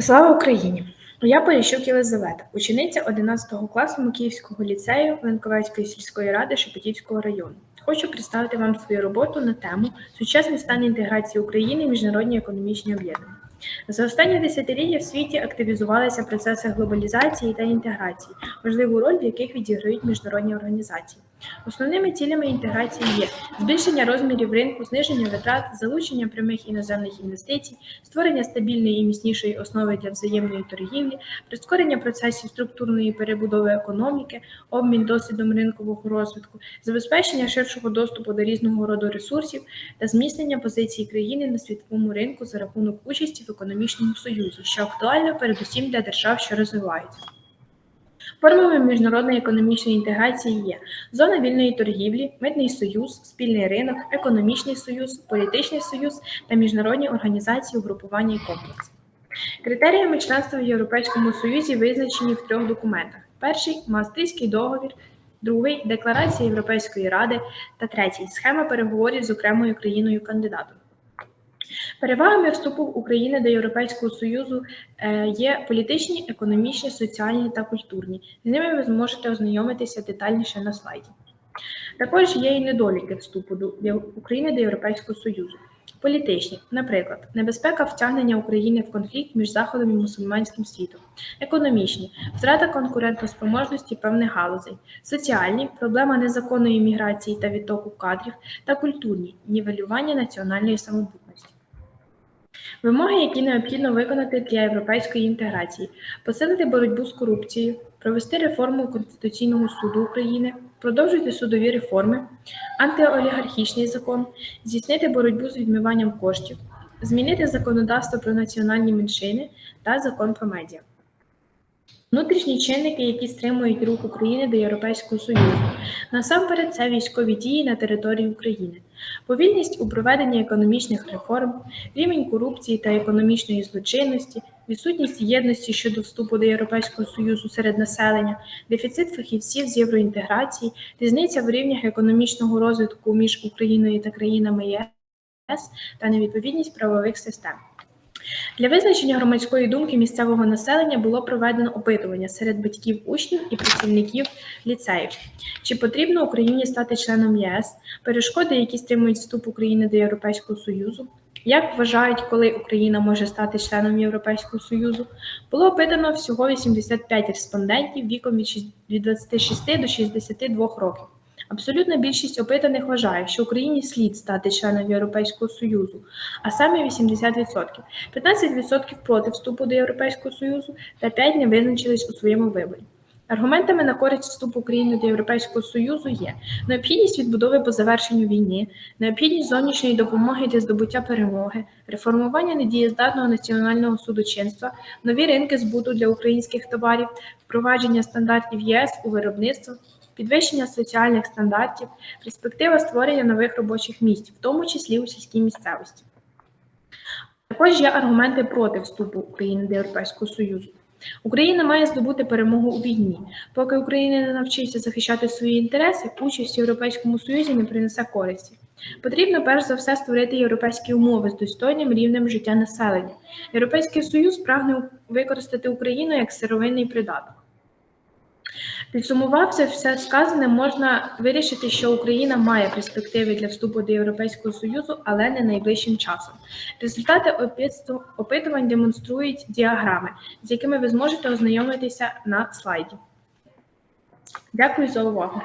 Слава Україні! Я Поліщук Єлизавета, учениця 11 класу Микіївського ліцею Ленковецької сільської ради Шепетівського району. Хочу представити вам свою роботу на тему Сучасний стан інтеграції України в міжнародні економічні об'єднання. За останні десятиліття в світі активізувалися процеси глобалізації та інтеграції, важливу роль в яких відіграють міжнародні організації. Основними цілями інтеграції є збільшення розмірів ринку, зниження витрат, залучення прямих іноземних інвестицій, створення стабільної і міцнішої основи для взаємної торгівлі, прискорення процесів структурної перебудови економіки, обмін досвідом ринкового розвитку, забезпечення ширшого доступу до різного роду ресурсів та зміцнення позиції країни на світовому ринку за рахунок участі в економічному союзі, що актуально передусім для держав, що розвиваються. Формами міжнародної економічної інтеграції є зона вільної торгівлі, митний союз, спільний ринок, економічний союз, політичний союз та міжнародні організації угрупування і комплекси. Критеріями членства в Європейському Союзі визначені в трьох документах: перший Маастрійський договір, другий Декларація Європейської Ради та третій схема переговорів з окремою країною кандидатом. Перевагами вступу України до Європейського Союзу е, є політичні, економічні, соціальні та культурні. З ними ви зможете ознайомитися детальніше на слайді. Також є і недоліки вступу до України до Європейського Союзу. Політичні, наприклад, небезпека втягнення України в конфлікт між Заходом і мусульманським світом, економічні, втрата конкурентоспроможності певних галузей, соціальні проблема незаконної міграції та відтоку кадрів та культурні нівелювання національної самобутності. Вимоги, які необхідно виконати для європейської інтеграції, посилити боротьбу з корупцією, провести реформу Конституційного суду України, продовжити судові реформи, антиолігархічний закон, здійснити боротьбу з відмиванням коштів, змінити законодавство про національні меншини та закон про медіа. Внутрішні чинники, які стримують рух України до Європейського Союзу, насамперед це військові дії на території України, повільність у проведенні економічних реформ, рівень корупції та економічної злочинності, відсутність єдності щодо вступу до Європейського Союзу серед населення, дефіцит фахівців з євроінтеграції, різниця в рівнях економічного розвитку між Україною та країнами ЄС та невідповідність правових систем. Для визначення громадської думки місцевого населення було проведено опитування серед батьків учнів і працівників ліцеїв. Чи потрібно Україні стати членом ЄС, перешкоди, які стримують вступ України до Європейського Союзу? Як вважають, коли Україна може стати членом Європейського Союзу? Було опитано всього 85 респондентів віком від 26 до 62 років. Абсолютна більшість опитаних вважає, що Україні слід стати членом Європейського Союзу, а саме 80%. 15% проти вступу до Європейського Союзу та 5% не визначились у своєму виборі. Аргументами на користь вступу України до Європейського Союзу є необхідність відбудови по завершенню війни, необхідність зовнішньої допомоги для здобуття перемоги, реформування недієздатного національного судочинства, нові ринки збуту для українських товарів, впровадження стандартів ЄС у виробництво, підвищення соціальних стандартів, перспектива створення нових робочих місць, в тому числі у сільській місцевості. Також є аргументи проти вступу України до Європейського Союзу. Україна має здобути перемогу у війні. Поки Україна не навчиться захищати свої інтереси, участь в Європейському Союзі не принесе користі. Потрібно перш за все створити європейські умови з достойним рівнем життя населення. Європейський Союз прагне використати Україну як сировинний придаток. Підсумувавши все сказане, можна вирішити, що Україна має перспективи для вступу до Європейського Союзу, але не найближчим часом. Результати опитувань демонструють діаграми, з якими ви зможете ознайомитися на слайді. Дякую за увагу.